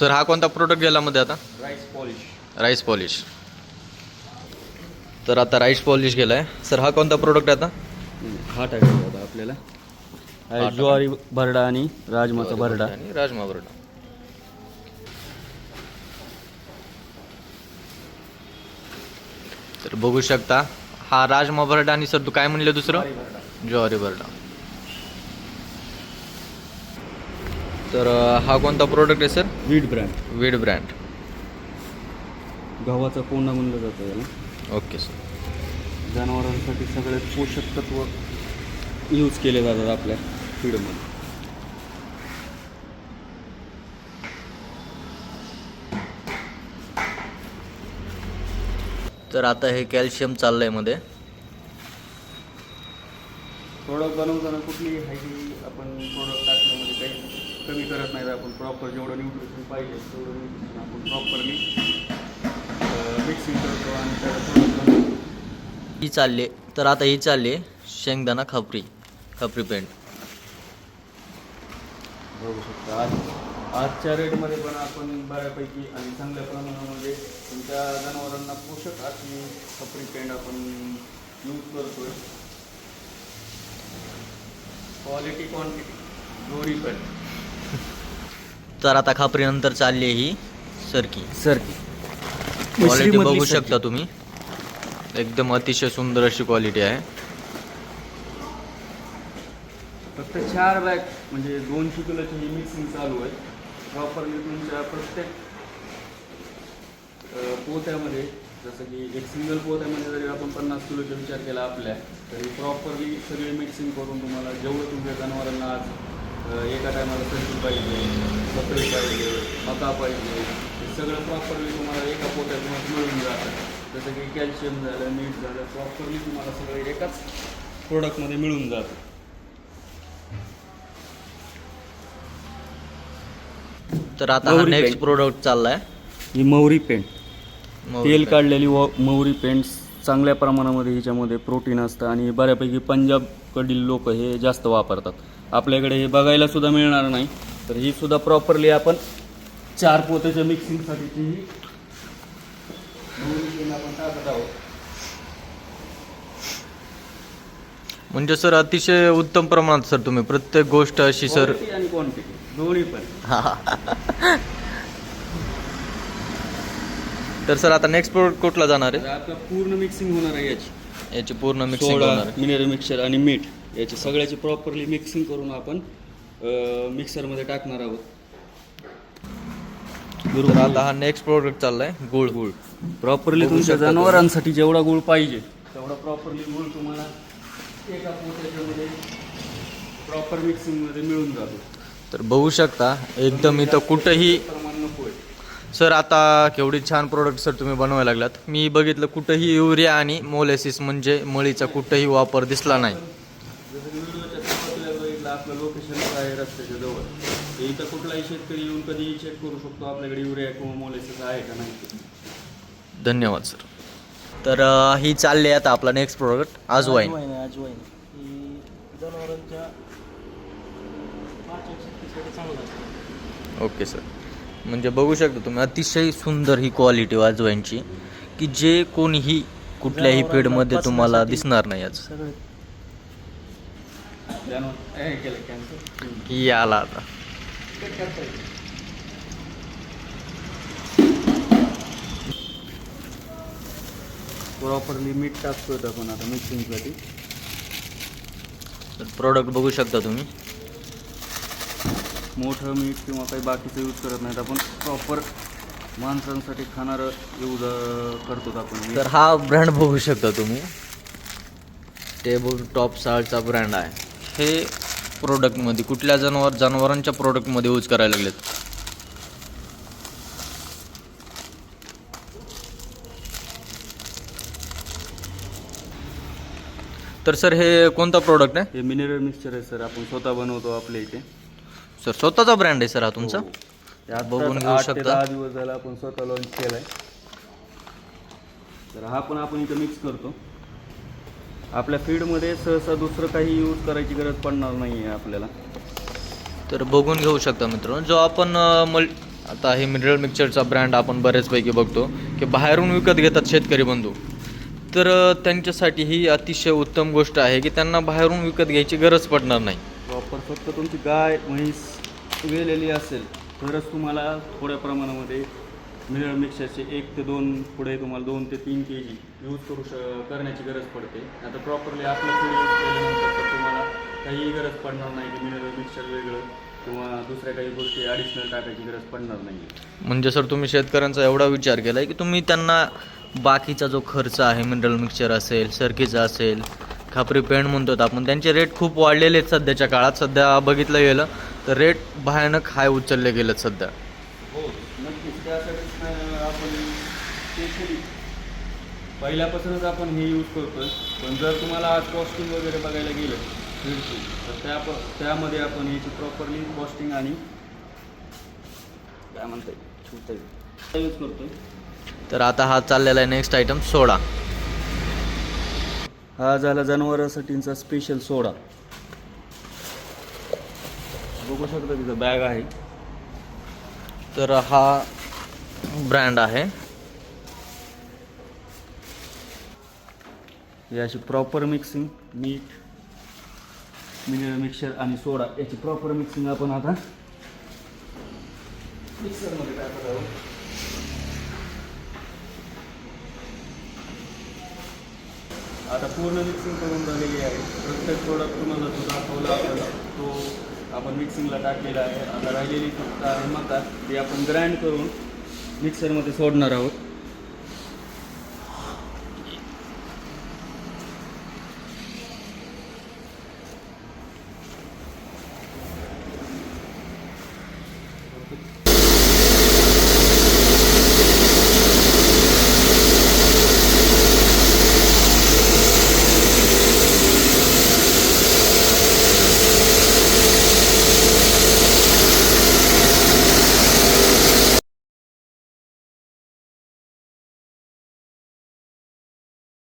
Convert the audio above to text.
Sir हा कोणता product गेला मध्ये आता? राईस पॉलिश राईस पॉलिश तर आता राईस पॉलिश गेला आहे सर हा कोणता प्रोडक्ट आहे आता? हा टाकायचा होता आपल्याला. ज्वारी भरडा आणि राजमाचा भरडा. आणि राजमा बरडा तर बघू शकता हा राजमा बरडा आणि सर तू काय म्हणले दुसरं? ज्वारी बरडा तर हा कोणता प्रोडक्ट आहे sir wheat brand wheat brand गव्हाचा कोंडा म्हणलं जातं याला. ओके सर जनावरांसाठी सगळे पोषक तत्व यूज केले जातात आपल्या फीडमध्ये तर आता हे कॅल्शियम चाललंयमध्ये. प्रोडक्ट बनवताना कुठली हायजी आपण प्रोडक्ट टाकण्यामध्ये काही कमी करत नाही आपण प्रॉपर जेवढं न्यूट्रिशन पाहिजे तेवढं न्यूट्रिशन आपण प्रॉपरली मिक्सिंग करतो आणि त्याला ही चालली तर आता ही चालली शेंगदाणा खापरी खापरी पेंट बघू शकता आज आजच्या रेटमध्ये पण आपण बऱ्यापैकी आणि चांगल्या प्रमाणामध्ये तुमच्या जनावरांना पोषक अशी खपरी पेंड आपण यूज करतोय. क्वालिटी क्वांटिटी दोरी पण. तर आता खापरी नंतर चालली आहे ही सरकी. सरकी. क्वालिटी बघू शकता तुम्ही. एकदम अतिशय सुंदर अशी क्वालिटी आहे. फक्त चार बॅग म्हणजे दोनशे किलोची ही मिक्सिंग चालू आहे. प्रॉपरली तुमच्या प्रत्येक पोत्यामध्ये जसं की एक सिंगल पोत्यामध्ये जरी आपण पन्नास किलोचा विचार केला आपल्या तरी प्रॉपरली सगळी मिक्सिंग करून तुम्हाला जेवढं तुमच्या जनावरांना आज एका टायमाला संतूर पाहिजे बकरी पाहिजे मका पाहिजे हे सगळं प्रॉपरली तुम्हाला एका पोत्यातूनच मिळून जातं. जसं की कॅल्शियम झालं मीठ झालं प्रॉपरली तुम्हाला सगळं एकाच प्रोडक्टमध्ये मिळून जातं. तर आता हा नेक्स्ट. प्रोडक्ट चाललाय. ही मौरी पेंट तेल. काढलेली व मौरी पेंट चांगल्या प्रमाणामध्ये ह्याच्यामध्ये प्रोटीन असतं आणि बऱ्यापैकी पंजाबकडील लोक हे जास्त वापरतात. आपल्याकडे हे बघायला सुद्धा मिळणार नाही तर ही सुद्धा प्रॉपरली आपण चार पोत्याच्या मिक्सिंगसाठीची ही मौरी पेंट आपण टाकत आहोत. म्हणजे सर अतिशय उत्तम प्रमाणात सर तुम्ही प्रत्येक गोष्ट अशी सर. आणि क्वांटिटी दोन्ही पण. तर सर आता नेक्स्ट प्रोडक्ट कुठला जाणार तर आता पूर्ण मिक्सिंग होणार आहे याची. आहे याची पूर्ण मिक्सिंग सोडा होणार आहे. मिनरल मिक्सर आणि मीठ याची सगळ्याची प्रॉपरली मिक्सिंग करून आपण मिक्सरमध्ये टाकणार आहोत. तर आता हा नेक्स्ट प्रोडक्ट चाललाय गुळ. गुळ. प्रॉपरली तुमच्या. जनावरांसाठी जेवढा गुळ पाहिजे तेवढा प्रॉपरली गुळ तुम्हाला एका पोत्याच्यामध्ये प्रॉपर मिक्सिंगमध्ये मिळून जातो. तर बघू शकता एकदम इथं कुठंही प्रमाण नको आहे. सर आता केवढी छान प्रोडक्ट सर तुम्ही बनवायला लागलात. मी बघितलं कुठंही युरिया आणि मोलेसिस म्हणजे मळीचा कुठंही वापर दिसला नाही. जसं की व्हिडिओच्या सुरुवातीला बघितलं आपलं लोकेशन आहे रस्त्याच्या जवळ तर इथं कुठलाही शेतकरी येऊन कधीही चेक करू शकतो आपल्याकडे युरिया किंवा मोलेसिस आहे. का नाही ते. धन्यवाद सर तर ही चालली आहे आता आपला नेक्स्ट प्रोडक्ट आजवाईन जनावरांच्या ओके सर. म्हणजे बघू शकता तुम्ही अतिशय सुंदर ही क्वालिटी वाजवायची की जे कोणीही कुठल्याही फीडमध्ये तुम्हाला दिसणार नाही ही आला आता. प्रॉपरली मीठ टाकतोय आपण आता मिक्सिंगसाठी तर प्रोडक्ट बघू शकता तुम्ही. मोठं मीठ किंवा काही बाकीचं यूज करत नाहीत. आपण प्रॉपर माणसांसाठी खाणारं यूज करतो आपण. तर हा ब्रँड बघू शकता तुम्ही. टेबल टॉप साल्टचा ब्रँड आहे. हे प्रोडक्टमध्ये कुठल्या जनावर जनावरांच्या प्रोडक्टमध्ये यूज करायला लागलेत? तर सर हे कोणता प्रोडक्ट आहे? हे मिनरल मिक्सचर आहे सर. आपण स्वतः बनवतो आपल्या इथे. सर स्वतःचा ब्रँड आहे सर हा तुमचा? हो. ते आत्ताच बघून घेऊ आठ ते शकता. दहा दिवस झाला आपण स्वतः लॉन्च केलाय. तर हा पण आपण इथं मिक्स करतो. आपल्या फीडमध्ये सहसा दुसरं काही यूज करायची गरज पडणार नाही आहे आपल्याला. तर बघून घेऊ शकता मित्रांनो. जो आपण अ, मल आता हे मिनरल मिक्सरचा ब्रँड आपण बऱ्याचपैकी बघतो की बाहेरून विकत घेतात शेतकरी बंधू. तर अ, त्यांच्यासाठी ही अतिशय उत्तम गोष्ट आहे की त्यांना बाहेरून विकत घ्यायची गरज पडणार नाही. पण फक्त तुमची गाय म्हैस वेलेली असेल तरच तुम्हाला थोड्या प्रमाणामध्ये मिनरल मिक्सरचे एक ते दोन पुढे तुम्हाला दोन ते तीन के जी यूज करू श करण्याची गरज पडते. आता प्रॉपरली आपलं फूड यूज केल्यानंतर तर तुम्हाला काहीही गरज पडणार नाही की मिनरल मिक्सर वेगळं किंवा दुसऱ्या काही गोष्टी ॲडिशनल टाकायची गरज पडणार नाही म्हणजे सर तुम्ही शेतकऱ्यांचा एवढा विचार केला आहे की तुम्ही त्यांना बाकीचा जो खर्च आहे मिनरल मिक्सचर असेल सरकीचा असेल खापरी पेंट म्हणतो आपण त्यांचे रेट खूप वाढलेले आहेत सध्याच्या काळात. सध्या बघितलं गेलं तर रेट भयानक हाय उचलले गेलेत सध्या. हो नक्कीच. त्यासाठीच अं, आपण स्पेशली पहिल्यापासूनच आपण हे यूज करतोय. पण जर तुम्हाला आज कॉस्टिंग वगैरे बघायला गेलं फ्रीजची तर त्या त्यामध्ये आपण याची प्रॉपरली कॉस्टिंग आणि काय म्हणता येईल यूज करतोय? तर आता हा चाललेला आहे नेक्स्ट आयटम सोडा हा झाला जनावरांसाठीचा स्पेशल सोडा. बघू शकता तिथं बॅग आहे. तर हा ब्रँड आहे. ही अशी प्रॉपर मिक्सिंग मीठ मिनरल मिक्सर आणि सोडा. याची प्रॉपर मिक्सिंग आपण आता मिक्सरमध्ये टाकत आहोत आता पूर्ण मिक्सिंग करून झालेली आहे. प्रत्येक प्रोडक्ट तुम्हाला जो दाखवला आपल्याला तो आपण मिक्सिंगला टाकलेला आहे. आता राहिलेली फक्त आहे मका ती आपण ग्राइंड करून मिक्सरमध्ये सोडणार आहोत.